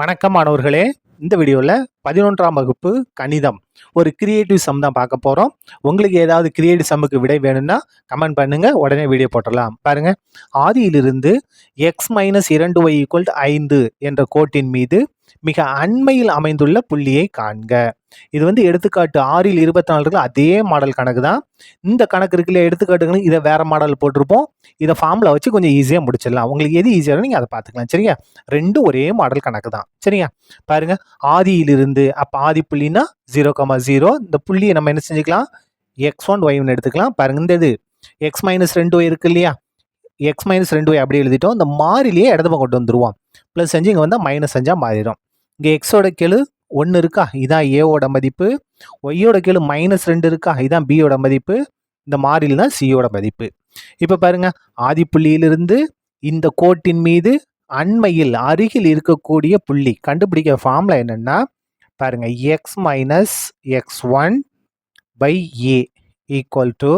வணக்கம் மாணவர்களே. இந்த வீடியோவில் பதினொன்றாம் வகுப்பு கணிதம். ஒரு கிரியேட்டிவ் சம் தான் பார்க்க போகிறோம் உங்களுக்கு ஏதாவது கிரியேட்டிவ் சம்முக்கு விடை வேணும்னா கமெண்ட் பண்ணுங்கள் உடனே வீடியோ போட்டுடலாம். பாருங்கள் ஆதியிலிருந்து எக்ஸ் மைனஸ் இரண்டு ஒய் ஈக்குவல் ஐந்து என்ற கோட்டின் மீது மிக அண்மையில் அமைந்துள்ள புள்ளியை காண்க. இது வந்து எடுத்துக்காட்டு ஆறில் இருபத்தி நாலு இருக்குல்ல, அதே மாடல் கணக்கு தான். இந்த கணக்கு இருக்குல்ல எடுத்துக்காட்டுகளும் இதை வேறு மாடல் போட்டிருப்போம். இதை ஃபார்மில் வச்சு கொஞ்சம் ஈஸியாக முடிச்சிடலாம். உங்களுக்கு எது ஈஸியாக நீங்கள் அதை பார்த்துக்கலாம். சரியா? ரெண்டும் ஒரே மாடல் கணக்கு தான். சரியா? பாருங்க ஆதியிலிருந்து அப்போ ஆதி புள்ளினா ஜீரோ கமா ஜீரோ இந்த புள்ளியை நம்ம என்ன செஞ்சுக்கலாம்? எக்ஸ் ஒன் ஒய் ஒன் எடுத்துக்கலாம். பாருங்க இந்த இது. எக்ஸ் மைனஸ் ரெண்டு ஒய் இருக்கு இல்லையா? எக்ஸ் மைனஸ் ரெண்டு ஒய் அப்படி எழுதிட்டோம். இந்த மாறிலேயே இடது பக்கம் கொண்டு வந்துடுவோம் ப்ளஸ் அஞ்சு இங்கே வந்தால் மைனஸ் அஞ்சாக மாறிடும். இங்கே எக்ஸோட கெழு ஒன்று இருக்கா? இதான் ஏவோட மதிப்பு. ஒய்யோட கீழே மைனஸ் ரெண்டு இருக்கா? இதான் பியோட மதிப்பு. இந்த மாறியில் தான் சியோட மதிப்பு. இப்போ பாருங்க ஆதிப்புள்ளியிலிருந்து இந்த கோட்டின் மீது அண்மையில் அருகில் இருக்கக்கூடிய புள்ளி கண்டுபிடிக்க ஃபார்முலா என்னென்னா பாருங்க x minus x one by a equal to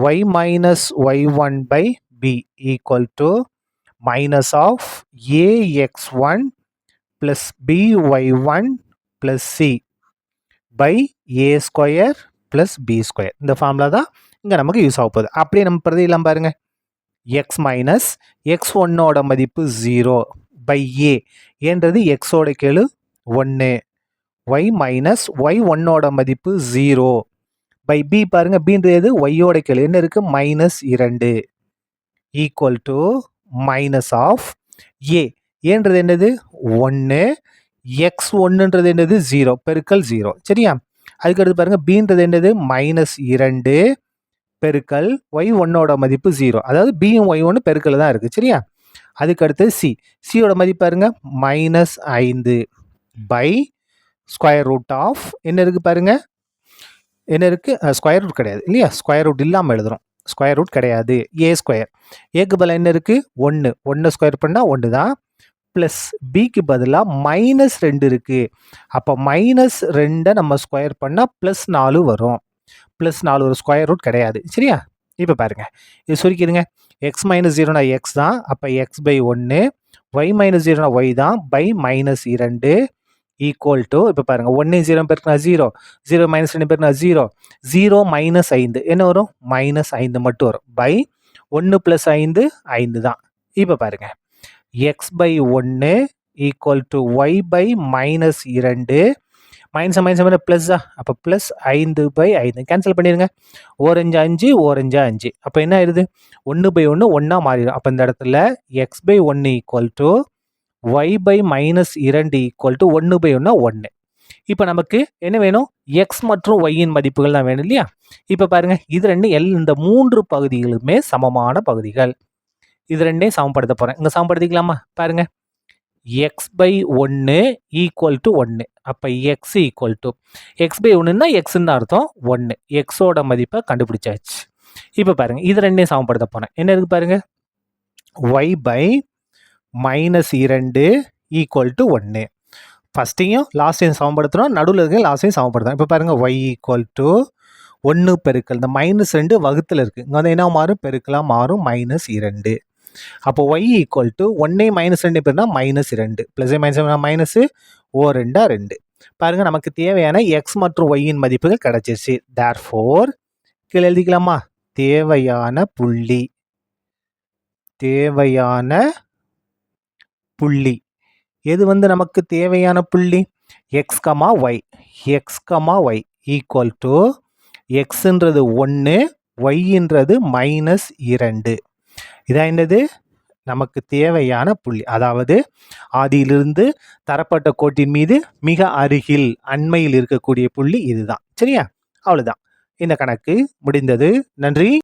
y minus y one by b equal to minus of a x one plus b y one plus c by a square plus b square இந்த formula தான் இங்கே நமக்கு use ஆக போகுது. அப்படியே நம்ம பிரதியிலாம் பாருங்கள் X minus X ஒன்னோட மதிப்பு ஜீரோ பை ஏ ஏன்றது எக்ஸோட கெழு ஒன்று ஒய் மைனஸ் ஒய் ஒன்னோட மதிப்பு ஜீரோ பை பி பாருங்க. பீன்றது ஒய்யோட கெழு. என்ன இருக்குது மைனஸ் இரண்டு equal to minus of a ஏன்றது என்னது? ஒன்று எக்ஸ் ஒன்றுன்றது என்னது? ஜீரோ பெருக்கல் ஜீரோ சரியா? அதுக்கடுத்து பாருங்கள் பீன்றது என்னது? மைனஸ் இரண்டு பெருக்கல் ஒய் ஒன்னோட மதிப்பு ஜீரோ அதாவது பியும் ஒய் ஒன்று பெருக்கல் தான் இருக்குது சரியா? அதுக்கடுத்து சி சியோட மதிப்பு பாருங்க மைனஸ் ஐந்து பை ஸ்கொயர் ரூட் ஆஃப் என்ன இருக்குது பாருங்கள் என்ன இருக்குது ஸ்கொயர் ரூட் கிடையாது. இல்லையா? ஸ்கொயர் ரூட் இல்லாமல் எழுதுறோம். ஸ்கொயர் ரூட் கிடையாது. ஏ ஸ்கொயர் ஏக்கு பலம் என்ன இருக்குது ஒன்று ஒன்று ஸ்கொயர் பண்ணால் ஒன்று தான் ப்ளஸ் பிக்கு பதிலாக மைனஸ் ரெண்டு இருக்குது அப்போ மைனஸ் ரெண்டை நம்ம ஸ்கொயர் பண்ணால் ப்ளஸ் நாலு வரும். ப்ளஸ் நாலு ஒரு ஸ்கொயர் ரூட் கிடையாது. சரியா? இப்போ பாருங்கள் இது சுருக்கிடுங்க. எக்ஸ் மைனஸ் ஜீரோனா எக்ஸ் தான். அப்போ எக்ஸ் பை ஒன்று ஒய் மைனஸ் ஜீரோனா ஒய் தான். பை மைனஸ் இரண்டு. ஈக்குவல் டு இப்போ பாருங்கள் ஒன்று ஜீரோ பேருக்குனா ஜீரோ ஜீரோ மைனஸ் ரெண்டு பேருக்குனா ஜீரோ ஜீரோ மைனஸ் ஐந்து. என்ன வரும்? மைனஸ் ஐந்து மட்டும் வரும். பை ஒன்று ப்ளஸ் ஐந்து ஐந்து தான். இப்போ பாருங்கள் எக்ஸ் பை ஒன்று equal to y by minus இரண்டு. மைனஸ் மைனஸ் மைனஸ் ப்ளஸ்ஸா அப்போ ப்ளஸ் ஐந்து பை ஐந்து. கேன்சல் பண்ணிடுங்க ஓரஞ்சு அஞ்சு ஓரஞ்சு அஞ்சு. அப்போ என்ன ஆயிடுது? ஒன்று பை ஒன்று ஒன்றா மாறிடும். அப்போ இந்த இடத்துல எக்ஸ் பை ஒன்று equal to y by minus இரண்டு ஈக்குவல் டு ஒன்று பை ஒன்றா ஒன்று இப்போ நமக்கு என்ன வேணும்? எக்ஸ் மற்றும் ஒய்யின் மதிப்புகள் தான் வேணும் இல்லையா? இப்போ பாருங்கள் இது ரெண்டு எல் இந்த மூன்று பகுதிகளுமே சமமான பகுதிகள். இது ரெண்டையும் சமப்படுத்த போகிறேன் இங்கே சமப்படுத்திக்கலாமா பாருங்கள் எக்ஸ் பை ஒன்று ஈக்குவல் டு ஒன்று அப்போ x equal to x by ஒன்றுன்னா எக்ஸ்ன்னு அர்த்தம் ஒன்று எக்ஸோட மதிப்பை கண்டுபிடிச்சாச்சு. இப்போ பாருங்கள் இது ரெண்டையும் சமப்படுத்த போகிறேன் என்ன இருக்குது பாருங்கள் ஒய் பை மைனஸ் இரண்டு ஈக்குவல் டு ஒன்று ஃபஸ்ட்டையும் லாஸ்ட்டையும் சமப்படுத்துகிறோம் நடுவில் இருக்க லாஸ்ட்டையும் சமப்படுத்துகிறோம் இப்போ பாருங்கள் ஒய் ஈக்குவல் டு ஒன்று பெருக்கல். இந்த மைனஸ் ரெண்டு வகுத்தில் இருக்குது இங்கே வந்து என்ன மாறும்? பெருக்கலாக மாறும். மைனஸ் இரண்டு. அப்போ ஒய் ஈக்குவல் டு ஒன்னே மைனஸ் ரெண்டு பேர்னா மைனஸ் ரெண்டு ப்ளஸ் மைனஸ் மைனஸு ஓ ரெண்டா ரெண்டு. பாருங்கள் நமக்கு தேவையான எக்ஸ் மற்றும் ஒய்யின் மதிப்புகள் கிடச்சிருச்சு. தேர் ஃபோர் கீழே எழுதிக்கலாமா? தேவையான புள்ளி. தேவையான புள்ளி. எது வந்து நமக்கு தேவையான புள்ளி? X comma y x comma y equal to எக்ஸுன்றது ஒன்று ஒய்ன்றது மைனஸ் இரண்டு. இதான் என்னது? நமக்கு தேவையான புள்ளி. அதாவது ஆதியிலிருந்து தரப்பட்ட கோட்டின் மீது மிக அருகில் அண்மையில் இருக்கக்கூடிய புள்ளி இதுதான். சரியா? அவ்வளோதான் இந்த கணக்கு முடிந்தது. நன்றி.